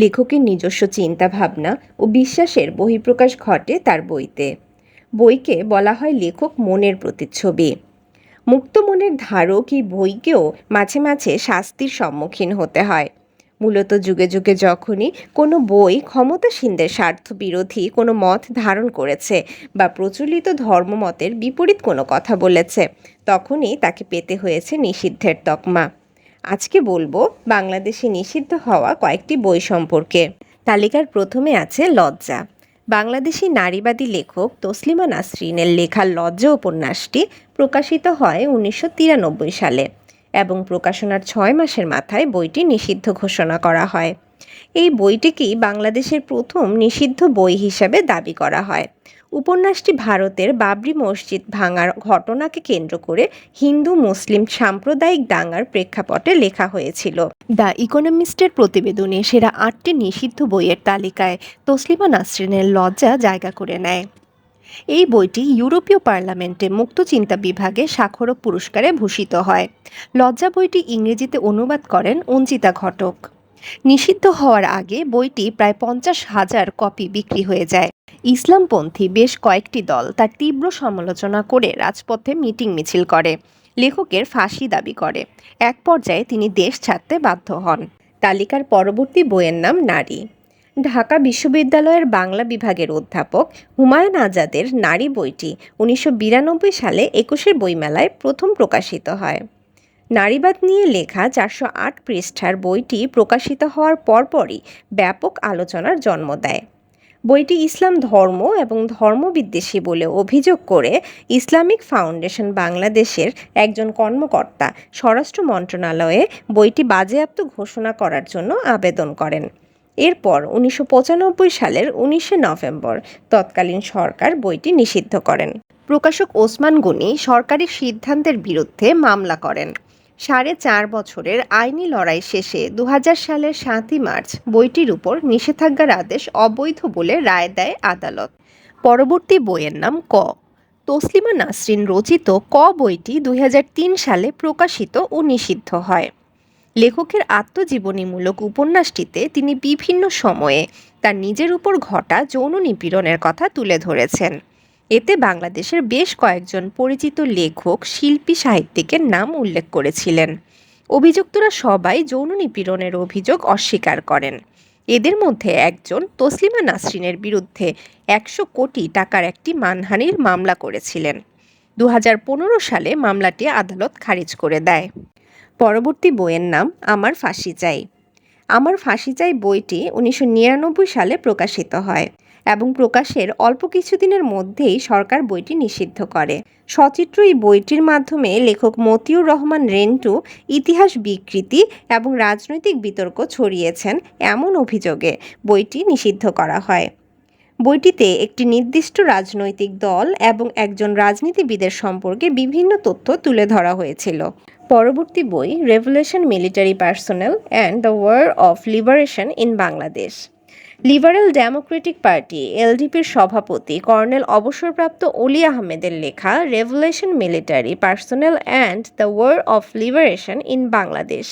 লেখকের নিজস্ব চিন্তাভাবনা ও বিশ্বাসের বহিঃপ্রকাশ ঘটে তার বইতে। বইকে বলা হয় লেখক মনের প্রতিচ্ছবি। মুক্ত মনের ধারক এই বইকেও মাঝে মাঝে শাস্তির সম্মুখীন হতে হয়। মূলত যুগে যুগে যখনই কোনো বই ক্ষমতাসীনদের স্বার্থ বিরোধী কোনো মত ধারণ করেছে বা প্রচলিত ধর্মমতের বিপরীত কোনো কথা বলেছে, তখনই তাকে পেতে হয়েছে নিষিদ্ধের তকমা। আজকে বলব বাংলাদেশে নিষিদ্ধ হওয়া কয়েকটি বই সম্পর্কে। তালিকার প্রথমে আছে লজ্জা। বাংলাদেশি নারীবাদী লেখক তসলিমা নাসরিনের লেখা লজ্জা উপন্যাসটি প্রকাশিত হয় উনিশশো তিরানব্বই সালে এবং প্রকাশনার ছয় মাসের মাথায় বইটি নিষিদ্ধ ঘোষণা করা হয়। এই বইটিকেই বাংলাদেশের প্রথম নিষিদ্ধ বই হিসাবে দাবি করা হয়। উপন্যাসটি ভারতের বাবরি মসজিদ ভাঙার ঘটনাকে কেন্দ্র করে হিন্দু মুসলিম সাম্প্রদায়িক দাঙ্গার প্রেক্ষাপটে লেখা হয়েছিল। দ্য ইকোনমিস্টের প্রতিবেদনে সেরা আটটি নিষিদ্ধ বইয়ের তালিকায় তসলিমা নাসরিনের লজ্জা জায়গা করে নেয়। এই বইটি ইউরোপীয় পার্লামেন্টে মুক্ত চিন্তা বিভাগে স্বাক্ষরক পুরস্কারে ভূষিত হয়। লজ্জা বইটি ইংরেজিতে অনুবাদ করেন অঞ্জিতা ঘটক। নিষিদ্ধ হওয়ার আগে বইটি প্রায় পঞ্চাশ হাজার কপি বিক্রি হয়ে যায়। ইসলামপন্থী বেশ কয়েকটি দল তার তীব্র সমালোচনা করে রাজপথে মিটিং মিছিল করে, লেখকের ফাঁসি দাবি করে। এক পর্যায়ে তিনি দেশ ছাড়তে বাধ্য হন। তালিকার পরবর্তী বইয়ের নাম নারী। ঢাকা বিশ্ববিদ্যালয়ের বাংলা বিভাগের অধ্যাপক হুমায়ুন আজাদের নারী বইটি উনিশশো বিরানব্বই সালে একুশের বইমেলায় প্রথম প্রকাশিত হয়। নারীবাদ নিয়ে লেখা চারশো আট পৃষ্ঠার বইটি প্রকাশিত হওয়ার পরপরই ব্যাপক আলোচনার জন্ম দেয়। বইটি ইসলাম ধর্ম এবং ধর্মবিদ্বেষী বলে অভিযোগ করে ইসলামিক ফাউন্ডেশন বাংলাদেশের একজন কর্মকর্তা স্বরাষ্ট্র মন্ত্রণালয়ে বইটি বাজেয়াপ্ত ঘোষণা করার জন্য আবেদন করেন। এরপর উনিশশো পঁচানব্বই সালের উনিশে নভেম্বর তৎকালীন সরকার বইটি নিষিদ্ধ করেন। প্রকাশক ওসমান গনি সরকারি সিদ্ধান্তের বিরুদ্ধে মামলা করেন। সাড়ে চার বছরের আইনি লড়াই শেষে দু হাজার সালের সাতই মার্চ বইটির উপর নিষেধাজ্ঞার আদেশ অবৈধ বলে রায় দেয় আদালত। পরবর্তী বইয়ের নাম ক। তসলিমা নাসরিন রচিত ক বইটি দুই হাজার তিন সালে প্রকাশিত ও নিষিদ্ধ হয়। লেখকের আত্মজীবনীমূলক উপন্যাসটিতে তিনি বিভিন্ন সময়ে তার নিজের উপর ঘটা যৌন নিপীড়নের কথা তুলে ধরেছেন। এতে বাংলাদেশের বেশ কয়েকজন পরিচিত লেখক, শিল্পী, সাহিত্যিকের নাম উল্লেখ করেছিলেন। অভিযুক্তরা সবাই যৌন নিপীড়নের অভিযোগ অস্বীকার করেন। এদের মধ্যে একজন তসলিমা নাসরিনের বিরুদ্ধে একশো কোটি টাকার একটি মানহানির মামলা করেছিলেন। দু হাজার পনেরো সালে মামলাটি আদালত খারিজ করে দেয়। পরবর্তী বইয়ের নাম আমার ফাঁসি চাই। আমার ফাঁসি চাই বইটি উনিশশো নিরানব্বই সালে প্রকাশিত হয়। এবং প্রকাশের অল্প কিছুদিনের মধ্যেই সরকার বইটি নিষিদ্ধ করে। সচিত্র এই বইটির মাধ্যমে লেখক মতিউর রহমান রেন্টু ইতিহাস বিকৃতি এবং রাজনৈতিক বিতর্ক ছড়িয়েছেন এমন অভিযোগে বইটি নিষিদ্ধ করা হয়। বইটিতে একটি নির্দিষ্ট রাজনৈতিক দল এবং একজন রাজনীতিবিদের সম্পর্কে বিভিন্ন তথ্য তুলে ধরা হয়েছিল। পরবর্তী বই revolution military personnel and the war of liberation in Bangladesh liberal democratic party, এলডিপির সভাপতি, কর্নেল অবসরপ্রাপ্ত অলি আহমেদের লেখা revolution military, personnel and the war of liberation in Bangladesh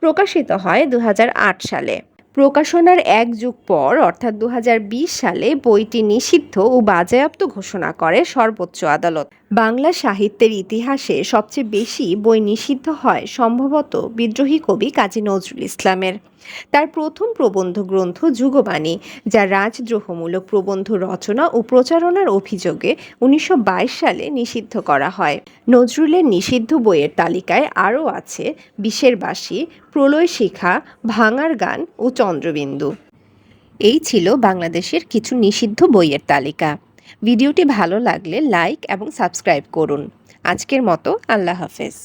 প্রকাশিত হয় দু হাজার আট সালে। প্রকাশনার এক যুগ পর, অর্থাৎ দু হাজার বিশ সালে, বইটি নিষিদ্ধ ও বাজেয়াপ্ত ঘোষণা করে সর্বোচ্চ আদালত। বাংলা সাহিত্যের ইতিহাসে সবচেয়ে বেশি বই নিষিদ্ধ হয় সম্ভবত বিদ্রোহী কবি কাজী নজরুল ইসলামের। তার প্রথম প্রবন্ধ গ্রন্থ যুগবাণী, যা রাজদ্রোহমূলক প্রবন্ধ রচনা ও প্রচারণার অভিযোগে উনিশশো বাইশ সালে নিষিদ্ধ করা হয়। নজরুলের নিষিদ্ধ বইয়ের তালিকায় আরও আছে বিষের বাসী প্রলয় শিখা ভাঙার গান ও চন্দ্রবিন্দু এই ছিল বাংলাদেশের কিছু নিষিদ্ধ বইয়ের তালিকা। ভিডিওটি ভালো লাগলে লাইক এবং সাবস্ক্রাইব করুন। আজকের মতো আল্লাহ হাফেজ।